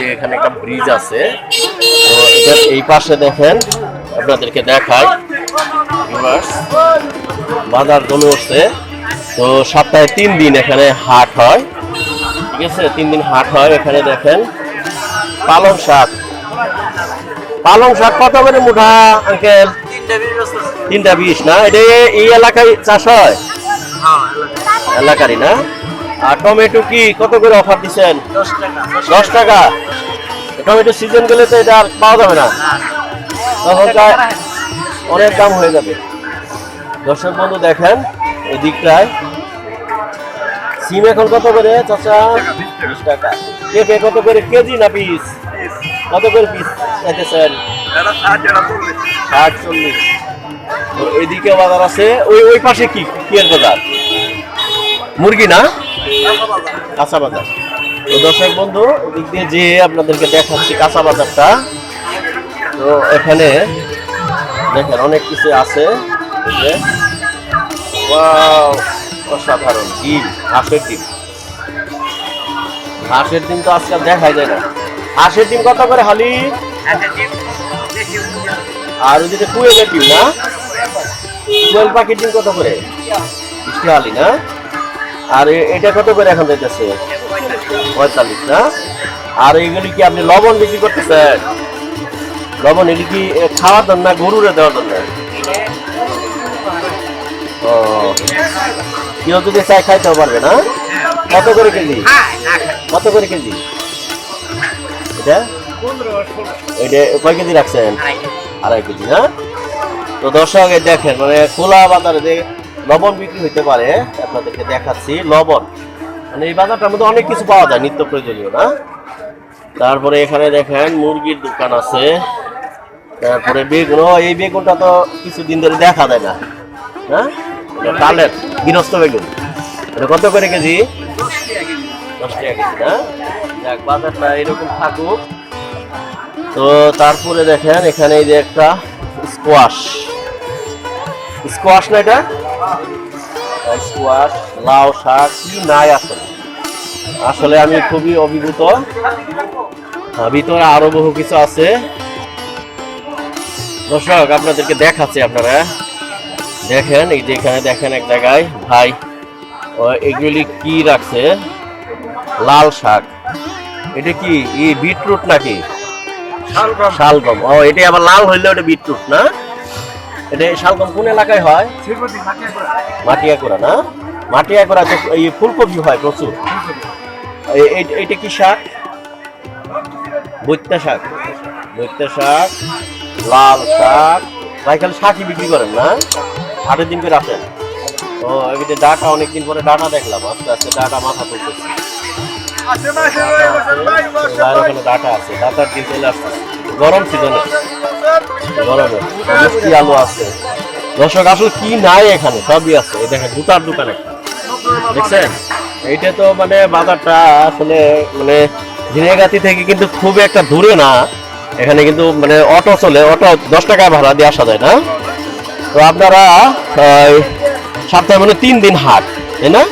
যে এখানে একটা ব্রিজ আছে তো এই পাশে দেখেন আপনাদেরকে দেখায় বাজার জমে উঠছে। তো সপ্তাহে তিন দিন এখানে হাট হয়। ঠিক আছে? তিন দিন হাট হয় এখানে দেখেন। পালং শাক। পালং শাক কত করে মুঠা আঙ্কেল? তিনটা বিশ না? এটা এই এলাকায় চাষ হয়? এলাকারই না? আর টমেটো কি কত করে অফার দিচ্ছেন? দশ টাকা টমেটো সিজন গেলে তো এটা আর পাওয়া যাবে না। তখন অনেক দাম হয়ে যাবে। দর্শক বন্ধু দেখেন এই দিকটায়। সিম এখন কত করে চাচা? বিশ টাকা। পেঁপে কত করে কেজি না পিস? কত করে পিস চাইতেছেন? ষাট চল্লিশ। এদিকে বাজার আছে। ওই ওই পাশে কি? কি বাজার? মুরগি না? কাঁচা বাজার। তো দর্শক বন্ধু ওদিক দিয়ে যে আপনাদেরকে দেখাচ্ছি কাঁচা বাজারটা, তো এখানে দেখেন অনেক কিছু আছে। অসাধারণ ডিম, হাঁসের ডিম। হাঁসের ডিম তো আজকাল দেখাই যায় না। হাঁসের ডিম কত করে, হালি? আর ওই যেটা কুয়েলের ডিম না? কুয়েল পাখির ডিম কত করে? হালি না? আর এটা কত করে এখন যাইতেছে? পঁয়তাল্লিশ, না? আর এগুলি কি আপনি লবণ বিক্রি করতেছেন? লবণ এগুলি কি খাওয়ার জন্য না গরুরে দেওয়ার জন্য? ও। কেউ যদি চাই খাইতেও পারবে, না? কত করে কেজি? কত করে কেজি? এটা? এটা কয় কেজি রাখছেন? আড়াই কেজি, না? তো দর্শক দেখেন মানে খোলা বাজারে লবণ বিক্রি হইতে পারে, আপনাদেরকে দেখাচ্ছি, লবণ। মানে এই বাজারটার মধ্যে অনেক কিছু পাওয়া যায়, নিত্য প্রয়োজনীয়, না? তারপরে এখানে দেখেন মুরগির দোকান আছে, তারপরে বেগুন এই বেগুনটা তো কিছুদিন ধরে দেখা যায় না হ্যাঁ? ডালের গৃহস্থ বেগুন। কত করে কেজি? দশ টাকা কেজি, না? বাজারটা এরকম থাকুক। তো তারপরে দেখেন, এখানে এই যে একটা স্কোয়াশ স্কোয়াশ না এটা? স্কোয়াশ লাউ শাক কি নাই আসলে? আসলে আমি খুবই অভিভূত। ভিতরে আরও বহু কিছু আছে। দর্শক আপনাদেরকে দেখাচ্ছি আপনারা। দেখেন এই যে এখানে দেখেন এক জায়গায় ভাই এগুলি কি রাখছে? লাল শাক। এটা কি? ই বিটরুট নাকি? শালগম। ও এটা আবার লাল হইলে ওটা বিটরুট না? এটা শালগম কোন এলাকায় হয়? মাটিয়াকুড়া। না? মাটিয়াকুড়া তো এই ফুলকপি হয় প্রচুর। এইটা কি শাক? বৈত্যা শাক। বৈত্যা শাক লাল শাক। ভাই খালি শাকই বিক্রি করেন না? আটের দিন করে আসেন ও এদিকে ডাটা অনেকদিন পরে ডাটা দেখলাম। আস্তে আস্তে ডাটা মাথা তুলতেছে। ডাটা আছে। ডাটার দিন চলে আসছে। গরম সিজনে গরমে। মিষ্টি আলু আছে। দর্শক, আসলে কি নাই এখানে? সবই আছে। দেখেন, জুতার দোকান একটা। দেখছেন? এইটা তো মানে বাজারটা আসলে মানে ঝিনাইগাতি থেকে কিন্তু খুব একটা দূরে না। এখানে কিন্তু মানে অটো চলে, অটো দশ টাকা ভাড়া দিয়ে আসা যায় না। তো আপনারা সপ্তাহে মানে তিন দিন হাট, তাই না?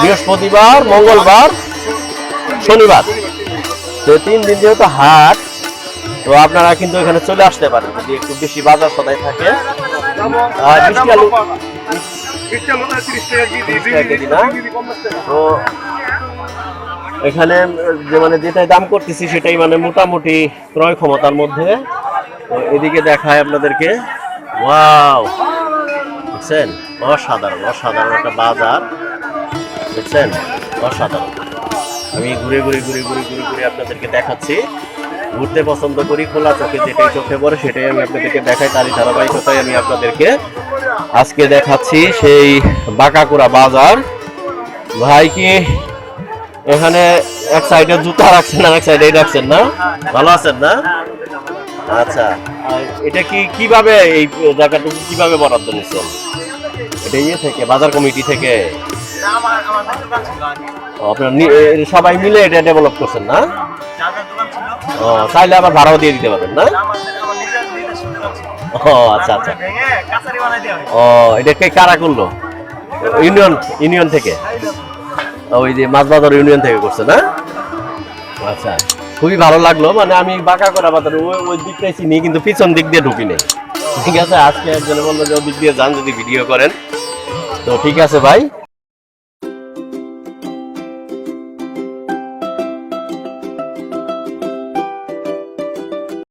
বৃহস্পতিবার, মঙ্গলবার, শনিবার। তো তিন দিন যেহেতু হাট তো আপনারা কিন্তু এখানে চলে আসতে পারেন যদি একটু বেশি বাজার সদাই থাকে। আর মিষ্টি আলু? তো এখানে যে মানে যেটাই দাম করতেছি সেটাই মানে মোটামুটি ক্রয় ক্ষমতার মধ্যে। এদিকে দেখায় আপনাদেরকে। ওয়াও! দেখছেন? অসাধারণ অসাধারণ একটা বাজার। দেখছেন? অসাধারণ। আমি ঘুরে ঘুরে ঘুরে ঘুরে ঘুরে ঘুরে আপনাদেরকে দেখাচ্ছি। ঘুরতে পছন্দ করি খোলা চোখে যেটাই চোখে পড়ে সেটাই আমি আপনাদেরকে দেখাই তারই ধারাবাহিকতায় আমি আপনাদেরকে আজকে দেখাচ্ছি সেই বাঁকাকুড়া বাজার। ভাই কি এখানে এক সাইডে জুতা রাখছেন আর এক সাইডে রাখছেন না? ভালো আছেন না? আচ্ছা এটা কি কীভাবে এই জায়গাটুকু কীভাবে বরাদ্দ নিচ্ছেন? এটা ইয়ে থেকে বাজার কমিটি থেকে? আপনারা সবাই মিলে এটা ডেভেলপ করছেন না? ও চাইলে আবার ভাড়াও দিয়ে দিতে পারেন না? ও আচ্ছা আচ্ছা। ও এটা কে কারা করল? ইউনিয়ন ইউনিয়ন থেকে? ওই যে মাছ বাজার ইউনিয়ন থেকে করছে না? আচ্ছা খুবই ভালো লাগল মানে আমি বাঁকা করা বাজার ওই ওই দিকটাই চিনি কিন্তু পিছন দিক দিয়ে ঢুকি নেই ঠিক আছে আজকে একজনে বলল যে ওই দিক দিয়ে যান যদি ভিডিও করেন। তো ঠিক আছে ভাই